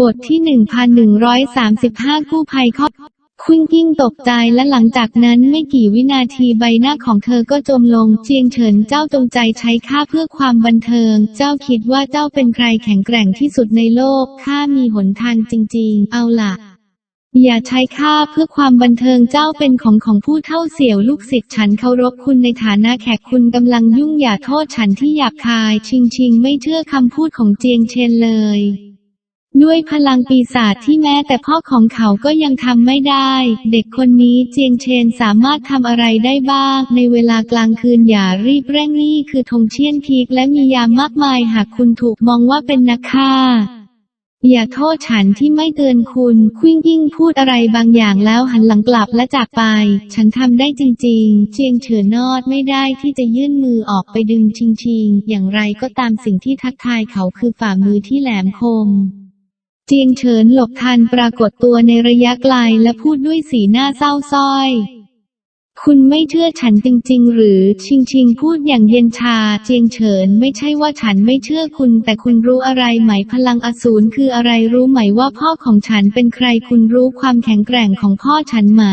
บทที่ 1135 กู้ภัยครอบคุณกิ้งตกใจและหลังจากนั้นไม่กี่วินาทีใบหน้าของเธอก็จมลง เจียงเฉินเจ้าจงใจใช้ข้าเพื่อความบันเทิง เจ้าคิดว่าเจ้าเป็นใครแข็งแกร่งที่สุดในโลกข้ามีหนทางจริง ๆ เอาล่ะอย่าใช้ข้าเพื่อความบันเทิงเจ้าเป็นของของผู้เท่าเสี่ยวลูกศิษย์ฉันเคารพคุณในฐานะแขกคุณกำลังยุ่งอย่าโทษฉันที่หยาบคาย ชิงชิงไม่เชื่อคำพูดของเจียงเชนเลย ด้วยพลังปีศาจที่แม้แต่พ่อของเขาก็ยังทำไม่ได้ เด็กคนนี้เจียงเชนสามารถทำอะไรได้บ้าง ในเวลากลางคืนอย่ารีบเร่งนี่คือธงเชียนพีกและมียามมากมายหากคุณถูกมองว่าเป็นนักฆ่าอย่าโทษฉันที่ไม่เตือนคุณ ควิ้งยิ่งพูดอะไรบางอย่างแล้วหันหลังกลับและจากไป ฉันทำได้จริง ๆ เจียงเฉินนอดไม่ได้ที่จะยื่นมือออกไปดึงชิงชิงอย่างไรก็ตามสิ่งที่ทักทายเขาคือฝ่ามือที่แหลมคม เจียงเฉินหลบทันปรากฏตัวในระยะไกลและพูดด้วยสีหน้าเศร้าส้อย คุณไม่เชื่อฉันจริง ๆ หรือชิงชิงพูดอย่างเย็นชา เจียงเฉินไม่ใช่ว่าฉันไม่เชื่อคุณ แต่คุณรู้อะไรไหมพลังอสูรคืออะไรรู้ไหมว่าพ่อของฉันเป็นใครคุณรู้ความแข็งแกร่งของพ่อฉันไหม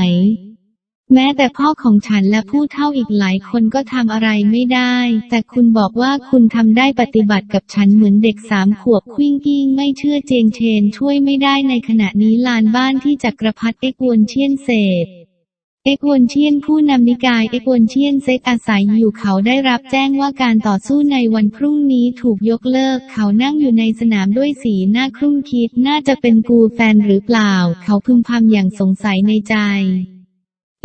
แม้แต่พ่อของฉันและผู้เท่าอีกหลายคนก็ทำอะไรไม่ได้ แต่คุณบอกว่าคุณทำได้ปฏิบัติกับฉันเหมือนเด็กสามขวบควิ่งกิ้งไม่เชื่อเจงเชนช่วยไม่ได้ในขณะนี้ลานบ้านที่จักรพรรดิเอกวนเชียนเศษเอกวนเชียนผู้นำนิกายเอกวนเชียนเซกอาศัยอยู่เขาได้รับแจ้งว่าการต่อสู้ในวันพรุ่งนี้ถูกยกเลิก เขานั่งอยู่ในสนามด้วยสีหน้าครุ่นคิดน่าจะเป็นกูแฟนหรือเปล่า เขาพึมพำอย่างสงสัยในใจ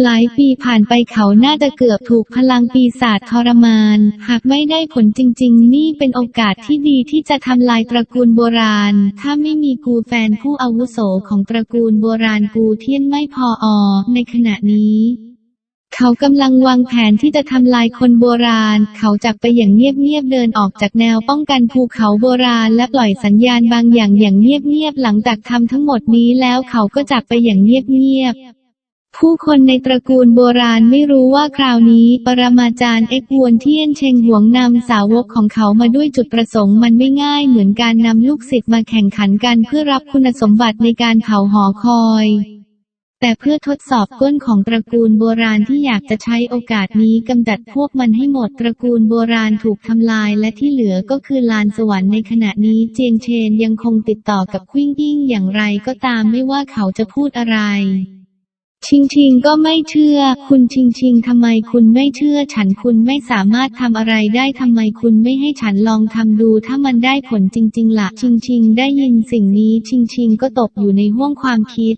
หลายปีผ่านไปเขาน่าจะเกือบถูกพลังปีศาจทรมาน หากไม่ได้ผลจริง ๆ นี่เป็นโอกาสที่ดีที่จะทำลายตระกูลโบราณ ถ้าไม่มีกูแฟนผู้อาวุโสของตระกูลโบราณกูเทียนไม่พออในขณะนี้เขากำลังวางแผนที่จะทำลายคนโบราณ เขาจากไปอย่างเงียบๆเดินออกจากแนวป้องกันภูเขาโบราณและปล่อยสัญญาณบางอย่างอย่างเงียบๆหลังจากทำทั้งหมดนี้แล้วเขาก็จากไปอย่างเงียบๆ ผู้คนในตระกูลโบราณไม่รู้ว่าคราวนี้ ปรมาจารย์เอ็กวนเทียนเชงหวงนำสาวกของเขามาด้วยจุดประสงค์มันไม่ง่ายเหมือนการนำลูกศิษย์มาแข่งขันกันเพื่อรับคุณสมบัติในการเผาหอคอย แต่เพื่อทดสอบก้นของตระกูลโบราณที่อยากจะใช้โอกาสนี้กำจัดพวกมันให้หมดตระกูลโบราณถูกทำลายและที่เหลือก็คือลานสวรรค์ในขณะนี้เจียงเชนยังคงติดต่อกับควิ้งยิ่งอย่างไรก็ตามไม่ว่าเขาจะพูดอะไร ชิงชิงก็ไม่เชื่อ คุณชิงชิงทำไมคุณไม่เชื่อ ฉันคุณไม่สามารถทำอะไรได้ทำไมคุณไม่ให้ฉันลองทำดู ถ้ามันได้ผลจริง ๆละ่ะ ชิงชิงได้ยินสิ่งนี้ ชิงชิงก็ตกอยู่ในห้วงความคิด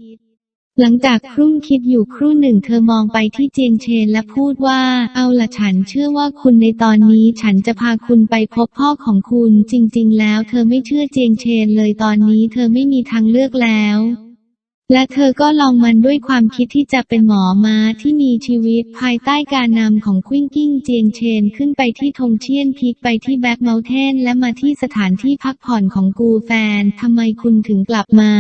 หลังจากครุ่นคิดอยู่ครู่หนึ่งเธอมองไปที่เจียงเชนและพูดว่า เอาละฉันเชื่อว่าคุณในตอนนี้ฉันจะพาคุณไปพบพ่อของคุณ จริง ๆ แล้ว เธอไม่เชื่อเจียงเชนเลยตอนนี้ เธอไม่มีทางเลือกแล้ว และเธอก็ลองมันด้วยความคิดที่จะเป็นหมอม้าที่มีชีวิตภายใต้การนำของควิ้งกิ้งเจียงเชนขึ้นไปที่ธงเชียนพีกไปที่แบ็กเมลเทนและมาที่สถานที่พักผ่อนของกูแฟนทำไมคุณถึงกลับมา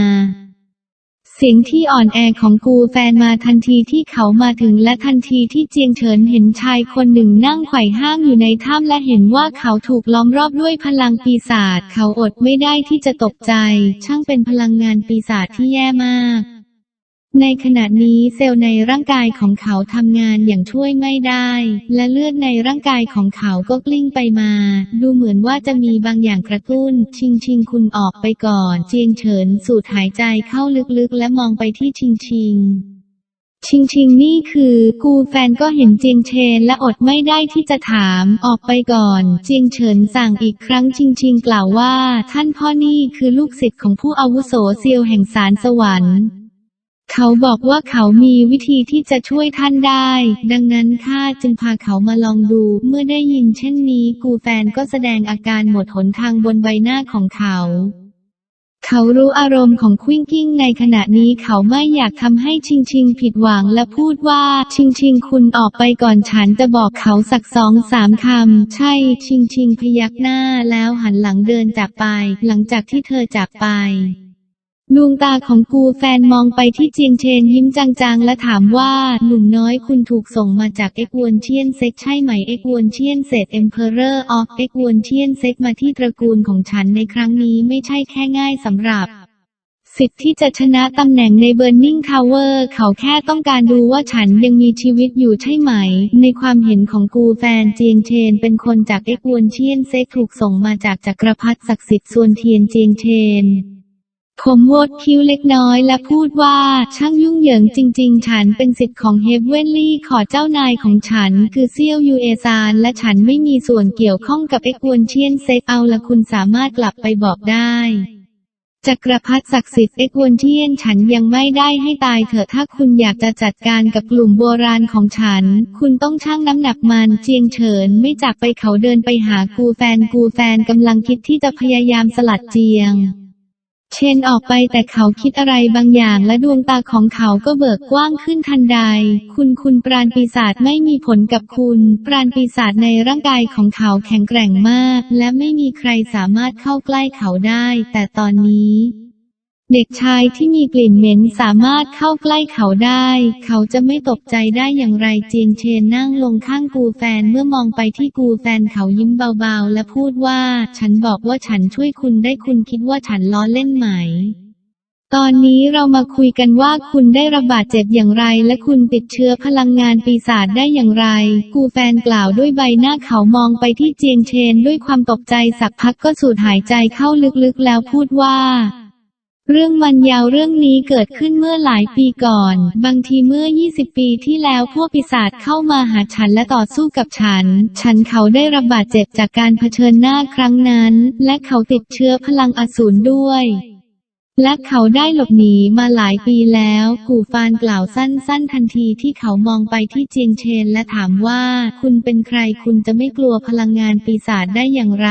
เสียงที่อ่อนแอของกูแฟนมาทันทีที่เขามาถึงและทันทีที่เจียงเฉินเห็นชายคนหนึ่งนั่งไขว่ห้างอยู่ในถ้ำและเห็นว่าเขาถูกล้อมรอบด้วยพลังปีศาจเขาอดไม่ได้ที่จะตกใจ ช่างเป็นพลังงานปีศาจที่แย่มาก ในขณะนี้เซลล์ในร่างกายของเขาทำงานอย่างช่วยไม่ได้ และเลือดในร่างกายของเขาก็กลิ้งไปมา ดูเหมือนว่าจะมีบางอย่างกระตุ้น ชิงชิงคุณออกไปก่อน เจียงเฉินสูดหายใจเข้าลึกๆ และมองไปที่ชิงชิงชิงชิงนี่คือ กูแฟนก็เห็นเจียงเชนและอดไม่ได้ที่จะถามออกไปก่อน เจียงเฉินสั่งอีกครั้งชิงชิงกล่าวว่า ท่านพ่อนี่คือลูกศิษย์ของผู้อาวุโสเซียวแห่งสารสวรรค์ เขาบอกว่าเขามีวิธีที่จะช่วยท่านได้ ดังนั้นข้าจึงพาเขามาลองดู เมื่อได้ยินเช่นนี้ กูแฟนก็แสดงอาการหมดหนทางบนใบหน้าของเขา เขารู้อารมณ์ของควิ้งกิ้งในขณะนี้เขาไม่อยากทำให้ชิงชิงผิดหวังและพูดว่า ชิงชิงคุณออกไปก่อนฉันจะบอกเขาสักสองสามคำ ใช่ ชิงชิงพยักหน้าแล้วหันหลังเดินจากไป หลังจากที่เธอจากไป ดวงตาของกูแฟนมองไปที่เจียงเชนยิ้มจางๆ และถามว่า หนุ่มน้อยคุณถูกส่งมาจากเอกวนเชียนเซ็กใช่ไหมเอกวนเชียนเซตเอ็มเพอเรอร์ออฟเอกวนเชียนเซ็กมาที่ตระกูลของฉันในครั้งนี้ไม่ใช่แค่ง่ายสำหรับ สิทธิ์ที่จะชนะตำแหน่งใน Burning Tower เขาแค่ต้องการดูว่าฉันยังมีชีวิตอยู่ใช่ไหม ในความเห็นของกูแฟนเจียงเชน เป็นคนจากเอ็กวนเชียนเซกถูกส่งมาจากจักรพรรดิศักดิ์สิทธิ์ส่วนเทียนเจียงเชน ผมโวดคิ้วเล็กน้อยและพูดว่าช่างยุ่งเหยิงจริง ๆ ฉันเป็นสิทธิ์ของเฮเวนลี่ขอเจ้านายของฉัน คือเซียวยูเอซานและฉันไม่มีส่วนเกี่ยวข้องกับเอ็กวนเชียนเซกเอาละคุณสามารถกลับไปบอกได้จักรพรรดิศักดิ์สิทธิ์เอ็กวนเทียนฉันยังไม่ได้ให้ตายเถอะถ้าคุณอยากจะจัดการกับกลุ่มโบราณของฉัน คุณต้องชั่งน้ำหนักมันเจียงเฉินไม่จากไปเขาเดินไปหากูแฟนกูแฟนกำลังคิดที่จะพยายามสลัดเจียง เชนออกไปแต่เขาคิดอะไรบางอย่างและดวงตาของเขาก็เบิกกว้างขึ้นทันใด คุณคุณปราณปีศาจไม่มีผลกับคุณ ปราณปีศาจในร่างกายของเขาแข็งแกร่งมาก และไม่มีใครสามารถเข้าใกล้เขาได้ แต่ตอนนี้ เด็กชายที่มีกลิ่นเหม็นสามารถเข้าใกล้เขาได้ เขาจะไม่ตกใจได้อย่างไรเจียงเชนนั่งลงข้างกูแฟนเมื่อมองไปที่กูแฟนเขายิ้มเบาๆ และพูดว่า ฉันบอกว่าฉันช่วยคุณได้คุณคิดว่าฉันล้อเล่นไหม ตอนนี้เรามาคุยกันว่าคุณได้รับบาดเจ็บอย่างไร และคุณติดเชื้อพลังงานปีศาจได้อย่างไร กูแฟนกล่าวด้วยใบหน้าเขามองไปที่เจียงเชนด้วยความตกใจสักพักก็สูดหายใจเข้าลึกๆแล้วพูดว่า เรื่องมันยาวเรื่องนี้เกิดขึ้นเมื่อหลายปีก่อน บางทีเมื่อ 20 ปีที่แล้วพวกปีศาจเข้ามาหาฉันและต่อสู้กับฉัน ฉันเขาได้รับบาดเจ็บจากการเผชิญหน้าครั้งนั้น และเขาติดเชื้อพลังอสูรด้วย และเขาได้หลบหนีมาหลายปีแล้วกูฟานกล่าวสั้นๆ ทันทีที่เขามองไปที่เจียงเชนและถามว่า คุณเป็นใครคุณจะไม่กลัวพลังงานปีศาจได้อย่างไร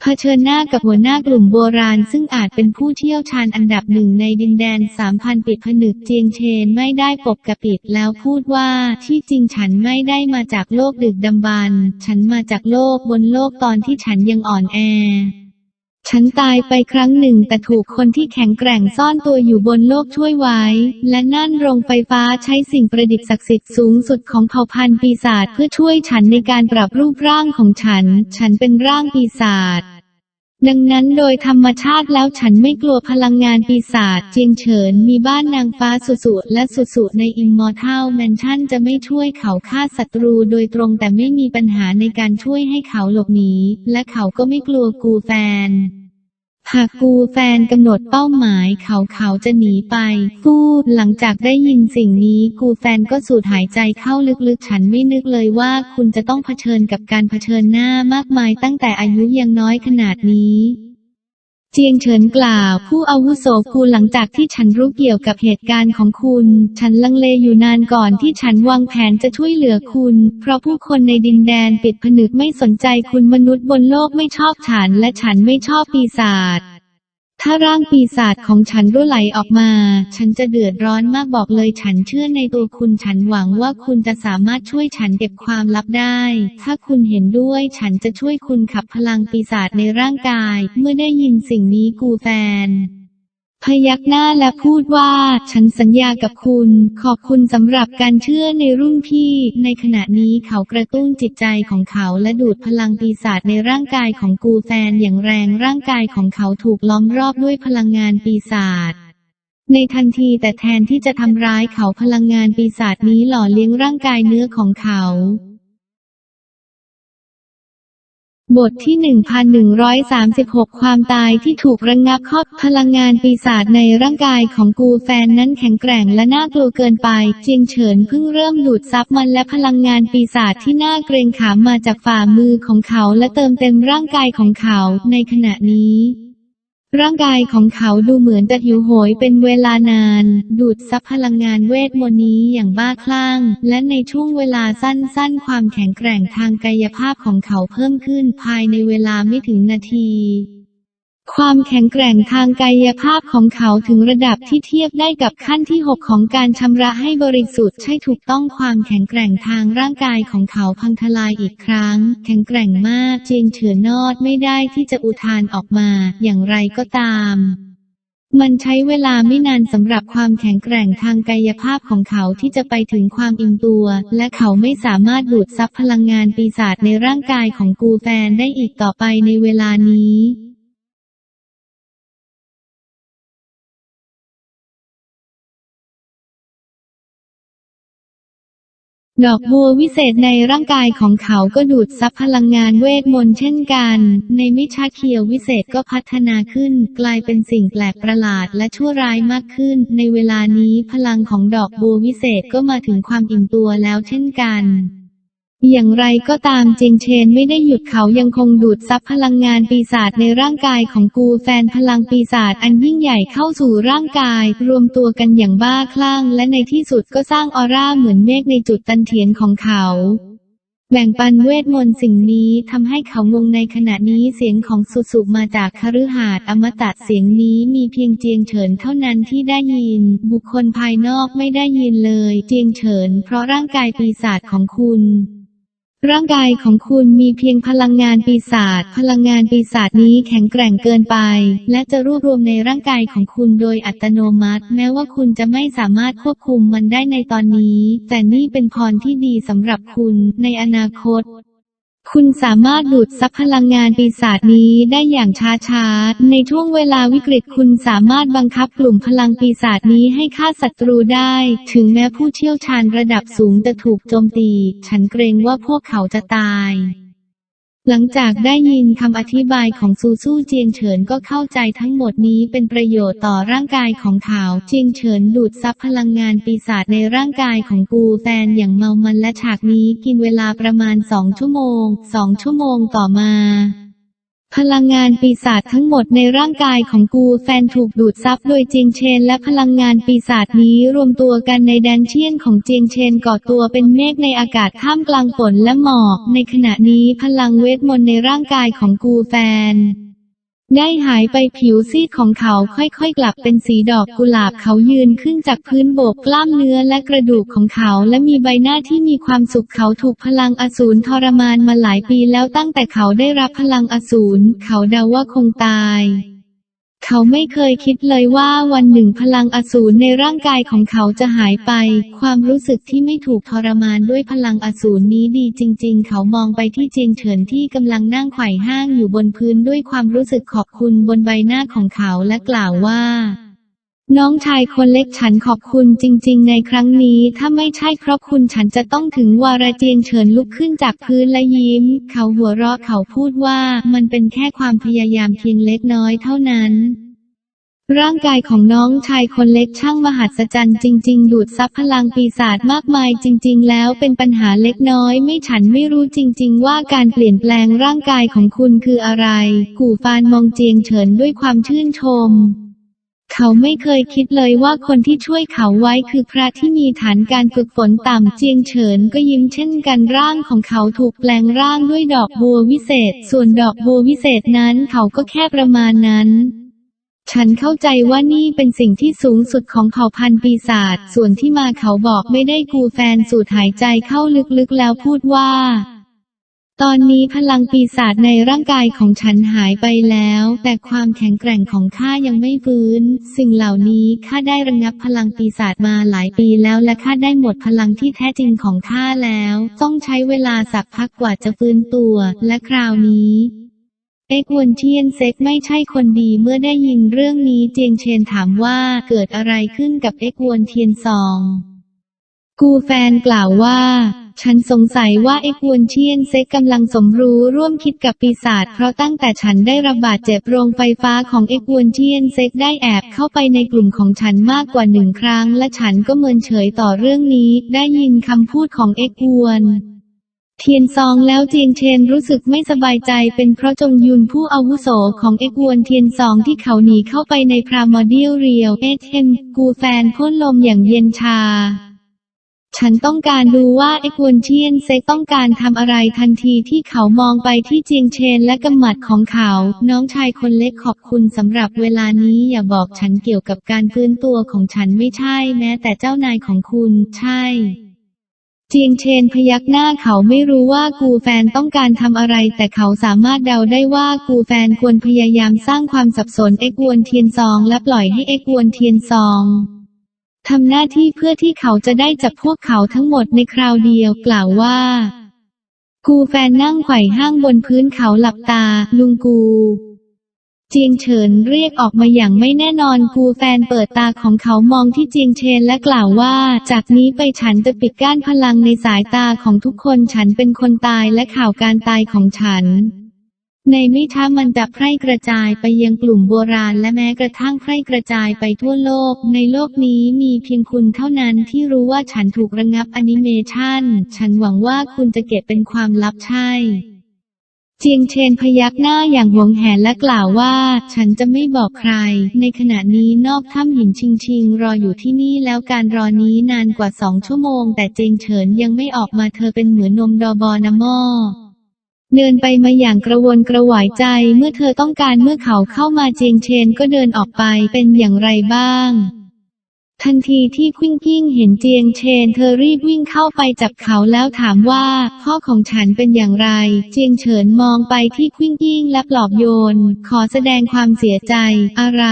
เผชิญหน้ากับหัวหน้ากลุ่มโบราณ ซึ่งอาจเป็นผู้เชี่ยวชาญอันดับหนึ่งในดินแดนสามพันปิดผนึกเจียงเชนไม่ได้ปกกปิดแล้วพูดว่าที่จริงฉันไม่ได้มาจากโลกดึกดำบรรฉันมาจากโลกบนโลกตอนที่ฉันยังอ่อนแอ ฉันตายไปครั้งหนึ่งแต่ถูกคนที่แข็งแกร่งซ่อนตัวอยู่บนโลกช่วยไว้ และนั่นโรงไฟฟ้าใช้สิ่งประดิษฐ์ศักดิ์สิทธิ์สูงสุดของเผ่าพันธุ์ปีศาจเพื่อช่วยฉันในการปรับรูปร่างของฉัน ฉันเป็นร่างปีศาจ ดังนั้นโดยธรรมชาติแล้วฉันไม่กลัวพลังงานปีศาจเจียงเฉินมีบ้านนางฟ้าสุสุและสุสุในอิมมอร์ทัลแมนชั่นจะไม่ช่วยเขาฆ่าศัตรูโดยตรงแต่ไม่มีปัญหาในการช่วยให้เขาหลบหนีและเขาก็ไม่กลัวกูแฟน หากกูแฟนกำหนดเป้าหมายเขาเขาจะหนีไปฟูดหลังจากได้ยินสิ่งนี้กูแฟนก็สูดหายใจเข้าลึกๆ ฉันไม่นึกเลยว่าคุณจะต้องเผชิญกับการเผชิญหน้ามากมายตั้งแต่อายุยังน้อยขนาดนี้ เจียงเฉินกล่าว ผู้อาวุโสกูหลังจากที่ฉันรู้เกี่ยวกับเหตุการณ์ของคุณ ฉันลังเลอยู่นานก่อนที่ฉันวางแผนจะช่วยเหลือคุณ เพราะผู้คนในดินแดนปิดผนึกไม่สนใจคุณมนุษย์บนโลกไม่ชอบฉัน และฉันไม่ชอบปีศาจ ถ้าร่างปีศาจของฉันรั่วไหลออกมา ฉันจะเดือดร้อนมากบอกเลยฉันเชื่อในตัวคุณฉันหวังว่าคุณจะสามารถช่วยฉันเก็บความลับได้ ถ้าคุณเห็นด้วยฉันจะช่วยคุณขับพลังปีศาจในร่างกาย เมื่อได้ยินสิ่งนี้กูแฟน พยักหน้าและพูดว่า ฉันสัญญากับคุณ ขอบคุณสำหรับการเชื่อในรุ่นพี่ ในขณะนี้เขากระตุ้นจิตใจของเขาและดูดพลังปีศาจในร่างกายของกูแฟนอย่างแรงร่างกายของเขาถูกล้อมรอบด้วยพลังงานปีศาจในทันทีแต่แทนที่จะทำร้ายเขาพลังงานปีศาจนี้หล่อเลี้ยงร่างกายเนื้อของเขา บทที่ 1136 ความตายที่ถูกระงงับครอบพลังงานปีศาจในร่างกายของกูแฟนนั้นแข็งแกร่งและน่ากลัวเกินไป เจียงเฉินเพิ่งเริ่มดูดซับมันและพลังงานปีศาจที่น่าเกรงขามมาจากฝ่ามือของเขาและเติมเต็มร่างกายของเขาในขณะนี้ ร่างกายของเขาดูเหมือนจะหิวโหยเป็นเวลานาน ดูดซับพลังงานเวทมนต์นี้อย่างบ้าคลั่ง และในช่วงเวลาสั้นๆ ความแข็งแกร่งทางกายภาพของเขาเพิ่มขึ้นภายในเวลาไม่ถึงนาที ความแข็งแกร่งทางกายภาพของเขาถึงระดับที่เทียบได้กับขั้นที่ 6 ของการชำระให้บริสุทธิ์ใช่ถูกต้องความแข็งแกร่งทางร่างกายของเขาพังทลายอีกครั้ง แข็งแกร่งมากเจียงเฉือนอดไม่ได้ที่จะอุทานออกมา อย่างไรก็ตามมันใช้เวลาไม่นานสำหรับความแข็งแกร่งทางกายภาพของเขาที่จะไปถึงความอิ่มตัว และเขาไม่สามารถดูดซับพลังงานปีศาจในร่างกายของกูแฟนได้อีกต่อไปในเวลานี้ ดอกบัววิเศษในร่างกายของเขาก็ดูดซับพลังงานเวทมนต์เช่นกัน ในมิชาเคียววิเศษก็พัฒนาขึ้น กลายเป็นสิ่งแปลกประหลาดและชั่วร้ายมากขึ้น ในเวลานี้พลังของดอกบัววิเศษก็มาถึงความอิ่มตัวแล้วเช่นกัน อย่างไรก็ตามเจงเชนไม่ได้หยุดเขายังคงดูดซับพลังงานปีศาจในร่างกายของกูแฟนพลังปีศาจอันยิ่งใหญ่เข้าสู่ร่างกาย รวมตัวกันอย่างบ้าคลั่ง และในที่สุดก็สร้างออร่าเหมือนเมฆในจุดตันเถียนของเขาแบ่งปันเวทมนต์สิ่งนี้ทำให้เขางงในขณะนี้เสียงของสุสุมาจากคฤหาสน์อมตะเสียงนี้มีเพียงเจียงเฉินเท่านั้นที่ได้ยิน บุคคลภายนอกไม่ได้ยินเลย เจียงเฉิน เพราะร่างกายปีศาจของคุณ ร่างกายของคุณมีเพียงพลังงานปีศาจ พลังงานปีศาจนี้แข็งแกร่งเกินไป และจะรวบรวมในร่างกายของคุณโดยอัตโนมัติ แม้ว่าคุณจะไม่สามารถควบคุมมันได้ในตอนนี้ แต่นี่เป็นพรที่ดีสำหรับคุณในอนาคต คุณสามารถดูดซับพลังงานปีศาจนี้ได้อย่างช้าๆ ในช่วงเวลาวิกฤตคุณสามารถบังคับกลุ่มพลังปีศาจนี้ให้ฆ่าศัตรูได้ ถึงแม้ผู้เชี่ยวชาญระดับสูงจะถูกโจมตี ฉันเกรงว่าพวกเขาจะตาย หลังจากได้ยินคำอธิบายของซูซูเจียงเฉินก็เข้าใจทั้งหมดนี้เป็นประโยชน์ต่อร่างกายของเขาเจียงเฉินดูดซับพลังงานปีศาจในร่างกายของกูแฟนอย่างเมามันและฉากนี้กินเวลาประมาณสองชั่วโมงสองชั่วโมงต่อมา พลังงานปีศาจทั้งหมดในร่างกายของกูแฟนถูกดูดซับโดยเจียงเชนและพลังงานปีศาจนี้รวมตัวกันในแดนเชียนของเจียงเชนก่อตัวเป็นเมฆในอากาศท่ามกลางฝนและหมอก ในขณะนี้พลังเวทมนต์ในร่างกายของกูแฟน ได้หายไปผิวซีดของเขาค่อยๆ กลับเป็นสีดอกกุหลาบเขายืนขึ้นจากพื้นโบกกล้ามเนื้อและกระดูกของเขา และมีใบหน้าที่มีความสุขเขาถูกพลังอสูรทรมานมาหลายปีแล้วตั้งแต่เขาได้รับพลังอสูรเขาเดาว่าคงตาย เขาไม่เคยคิดเลยว่าวันหนึ่งพลังอสูรในร่างกายของเขาจะหายไป ความรู้สึกที่ไม่ถูกทรมานด้วยพลังอสูรนี้ดีจริง ๆ เขามองไปที่เจียงเฉินที่กำลังนั่งไขว่ห้างอยู่บนพื้นด้วยความรู้สึกขอบคุณบนใบหน้าของเขาและกล่าวว่า น้องชายคนเล็กฉันขอบคุณจริง ๆ ในครั้งนี้ ถ้าไม่ใช่เพราะคุณฉันจะต้องถึงวาระเจียงเฉินลุกขึ้นจากพื้นและยิ้ม เขาหัวเราะเขาพูดว่ามันเป็นแค่ความพยายามเพียงเล็กน้อยเท่านั้น ร่างกายของน้องชายคนเล็กช่างมหัศจรรย์จริง ๆ ดูดซับพลังปีศาจมากมายจริง ๆ แล้วเป็นปัญหาเล็กน้อย ไม่ฉันไม่รู้จริง ๆ ว่าการเปลี่ยนแปลงร่างกายของคุณคืออะไร กู่ฟานมองเจียงเฉินด้วยความชื่นชม เขาไม่เคยคิดเลยว่าคนที่ช่วยเขาไว้คือพระที่มีฐานการฝึกฝนต่ำเจียงเฉินก็ยิ้มเช่นกันร่างของเขาถูกแปลงร่างด้วยดอกบัววิเศษ ส่วนดอกบัววิเศษนั้นเขาก็แค่ประมาณนั้นฉันเข้าใจว่านี่เป็นสิ่งที่สูงสุดของเผ่าพันธุ์ปีศาจ ส่วนที่มาเขาบอกไม่ได้กูแฟนสูดหายใจเข้าลึกๆแล้วพูดว่า ตอนนี้พลังปีศาจในร่างกายของฉันหายไปแล้ว แต่ความแข็งแกร่งของข้ายังไม่ฟื้น สิ่งเหล่านี้ข้าได้ระงับพลังปีศาจมาหลายปีแล้วและข้าได้หมดพลังที่แท้จริงของข้าแล้ว ต้องใช้เวลาสักพักกว่าจะฟื้นตัว และคราวนี้เอ็กวนเทียนเซ็กไม่ใช่คนดีเมื่อได้ยินเรื่องนี้เจียงเชนถามว่าเกิดอะไรขึ้นกับเอ็กวนเทียนซอง กูแฟนกล่าวว่า ฉันสงสัยว่าเอ็กวนเทียนเซ็กกำลังสมรู้ร่วมคิดกับปีศาจเพราะตั้งแต่ฉันได้ระบาดเจ็บโรงไฟฟ้าของเอ็กวนเทียนเซ็กได้แอบเข้าไปในกลุ่มของฉันมากกว่าหนึ่งครั้ง และฉันก็เมินเฉยต่อเรื่องนี้ ได้ยินคำพูดของเอ็กวนเทียนซองแล้วเจียงเชนรู้สึกไม่สบายใจเป็นเพราะจงยุนผู้อาวุโสของเอกวนเทียนซองที่เขาหนีเข้าไปในพรามอดิลเรียวเอเทนกูแฟนพ่นลมอย่างเย็นชา ฉันต้องการดูว่าเอกวนเทียนเซกต้องการทำอะไรทันทีที่เขามองไปที่เจียงเชนและกำหมัดของเขา น้องชายคนเล็กขอบคุณสำหรับเวลานี้อย่าบอกฉันเกี่ยวกับการฟื้นตัวของฉันไม่ใช่ แม้แต่เจ้านายของคุณใช่เจียงเชนพยักหน้าเขาไม่รู้ว่ากูแฟนต้องการทำอะไร แต่เขาสามารถเดาได้ว่ากูแฟนควรพยายามสร้างความสับสนเอกวนเทียนซอง และปล่อยให้เอกวนเทียนซอง ทำหน้าที่เพื่อที่เขาจะได้จับพวกเขาทั้งหมดในคราวเดียวกล่าวว่า กูแฟนนั่งไขว่ห้างบนพื้นเขาหลับตา ลุงกูเจียงเฉินเรียกออกมาอย่างไม่แน่นอนกูแฟนเปิดตาของเขามองที่เจียงเชนและกล่าวว่า จากนี้ไปฉันจะปิดกั้นพลังในสายตาของทุกคนฉันเป็นคนตายและข่าวการตายของฉัน ในไม่ช้ามันจะแพร่กระจายไปยังกลุ่มโบราณและแม้กระทั่งแพร่กระจายไปทั่วโลก ในโลกนี้มีเพียงคุณเท่านั้นที่รู้ว่าฉันถูกระงับอนิเมชันฉันหวังว่าคุณจะเก็บเป็นความลับใช่เจียงเชนพยักหน้าอย่างหวงแหนและกล่าวว่า ฉันจะไม่บอกใคร ในขณะนี้นอกถ้ำหินชิงชิงรออยู่ที่นี่แล้วการรอนี้นานกว่าสองชั่วโมง แต่เจียงเฉินยังไม่ออกมาเธอเป็นเหมือนนมดอบอนามอ เดินไปมาอย่างกระวนกระวายใจ เมื่อเธอต้องการเมื่อเขาเข้ามาเจียงเชนก็เดินออกไปเป็นอย่างไรบ้าง ทันทีที่ควิ้งกิ้งเห็นเจียงเชน เธอรีบวิ่งเข้าไปจับเขาแล้วถามว่า พ่อของฉันเป็นอย่างไร เจียงเฉินมองไปที่ควิ้งกิ้งและปลอบโยน ขอแสดงความเสียใจอะไร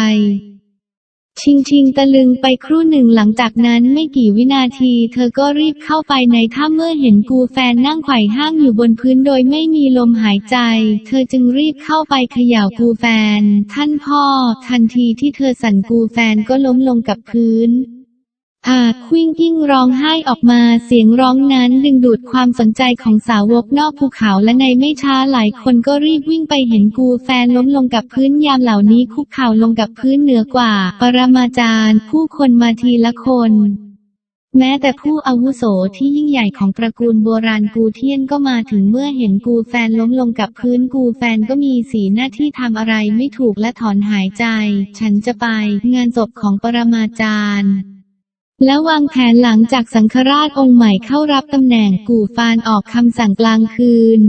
ชิงชิงตะลึงไปครู่หนึ่งหลังจากนั้นไม่กี่วินาที เธอก็รีบเข้าไปในถ้ำเมื่อเห็นกูแฟนนั่งไขว่ห้างอยู่บนพื้นโดยไม่มีลมหายใจ เธอจึงรีบเข้าไปเขย่ากูแฟน ท่านพ่อ ทันทีที่เธอสั่นกูแฟนก็ล้มลงกับพื้น อาควิ้งกิ้งร้องไห้ออกมาเสียงร้องนั้นดึงดูดความสนใจของสาวกนอกภูเขาและในไม่ช้าหลายคนก็รีบวิ่งไปเห็นกูแฟนล้มลงกับพื้นยามเหล่านี้คุกเข่าลงกับพื้นเหนือกว่า ปรมาจารย์ ผู้คนมาทีละคน แม้แต่ผู้อาวุโสที่ยิ่งใหญ่ของตระกูลโบราณกูเทียนก็มาถึงเมื่อเห็นกูแฟนล้มลงกับพื้นกูแฟนก็มีสีหน้าที่ทำอะไรไม่ถูกและถอนหายใจ ฉันจะไป งานศพของปรมาจารย์ และวางแผนหลังจากสังฆราชองค์ใหม่เข้ารับตำแหน่งกู่ฟานออกคำสั่งกลางคืน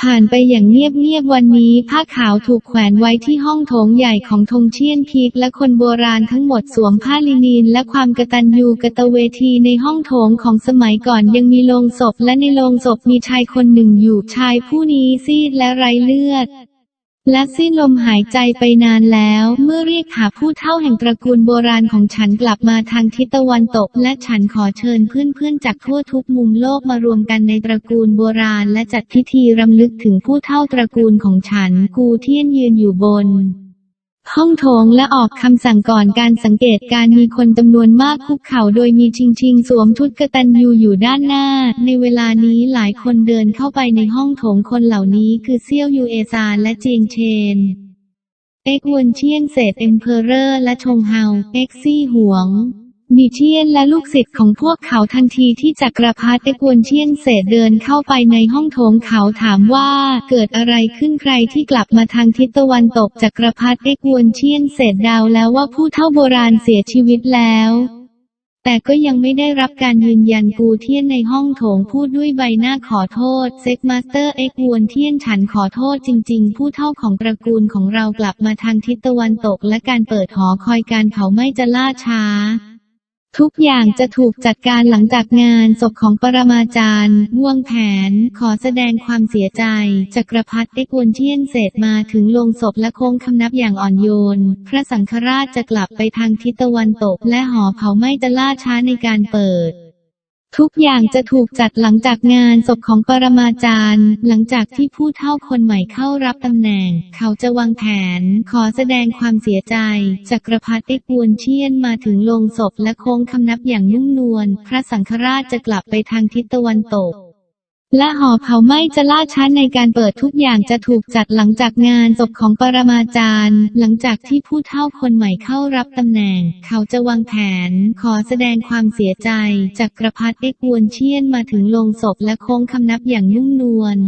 ผ่านไปอย่างเงียบๆวันนี้ผ้าขาวถูกแขวนไว้ที่ห้องโถงใหญ่ของธงเชียนพีกและคนโบราณทั้งหมดสวมผ้าลินินและความกตัญญูกะตเวทีในห้องโถงของสมัยก่อนยังมีโลงศพและในโลงศพมีชายคนหนึ่งอยู่ชายผู้นี้ซีดและไร้เลือด และสิ้นลมหายใจไปนานแล้ว เมื่อเรียกหาผู้เฒ่าแห่งตระกูลโบราณของฉันกลับมาทางทิศตะวันตก และฉันขอเชิญเพื่อนๆจากทั่วทุกมุมโลกมารวมกันในตระกูลโบราณ และจัดพิธีรำลึกถึงผู้เฒ่าตระกูลของฉัน กูเทียนยืนอยู่บน ห้องโถงและออกคำสั่งก่อนการสังเกตการมีคนจำนวนมากคุกเข่าโดยมีชิงชิงสวมชุดกระตันยูอยู่ด้านหน้า ในเวลานี้หลายคนเดินเข้าไปในห้องโถงคนเหล่านี้คือเซี่ยวยูเอซานและเจียงเชน เอ็กวนเชียงเศษเอ็มเพอเรอร์และชงเฮา เอ็กซี่หวง มีเชียนและลูกศิษย์ของพวกเขาทันทีที่จักรพรรดิเอ็กวนเชียนเศษเดินเข้าไปในห้องโถงเขาถามว่าเกิดอะไรขึ้นใครที่กลับมาทางทิศตะวันตกจักรพรรดิเอ็กวนเชียนเศษดาวแล้วว่าผู้เฒ่าโบราณเสียชีวิตแล้วแต่ก็ยังไม่ได้รับการยืนยันกูเทียนในห้องโถงพูดด้วยใบหน้าขอโทษเซ็กมาสเตอร์เอ็กวนเทียนฉันขอโทษจริง ๆ ผู้เท่าของตระกูลของเรากลับมาทางทิศตะวันตกและการเปิดหอคอยการเผาไหม้จะล่าช้า ทุกอย่างจะถูกจัดการหลังจากงานศพของปรมาจารย์ม่วงแผน ขอแสดงความเสียใจ จักรพรรดิได้กวนเทียนเศษมาถึงลงศพและโค้งคำนับอย่างอ่อนโยน พระสังฆราชจะกลับไปทางทิศตะวันตกและหอเผาไหม้จะล่าช้าในการเปิด ทุกอย่างจะถูกจัดหลังจากงานศพของปรมาจารย์ หลังจากที่ผู้เฒ่าคนใหม่เข้ารับตำแหน่ง เขาจะวางแผน ขอแสดงความเสียใจ จักรพรรดิเอกวนเชียนมาถึงโลงศพและโค้งคำนับอย่างนุ่มนวล พระสังฆราชจะกลับไปทางทิศตะวันตก และหอเผาไหม้จะล่าช้าในการเปิดทุกอย่างจะถูกจัดหลังจากงานศพของปรมาจารย์ หลังจากที่ผู้เฒ่าคนใหม่เข้ารับตำแหน่ง เขาจะวางแผน ขอแสดงความเสียใจจากกระพัดเอกวนเชียนมาถึงโลงศพและโค้งคำนับอย่างนุ่มนวล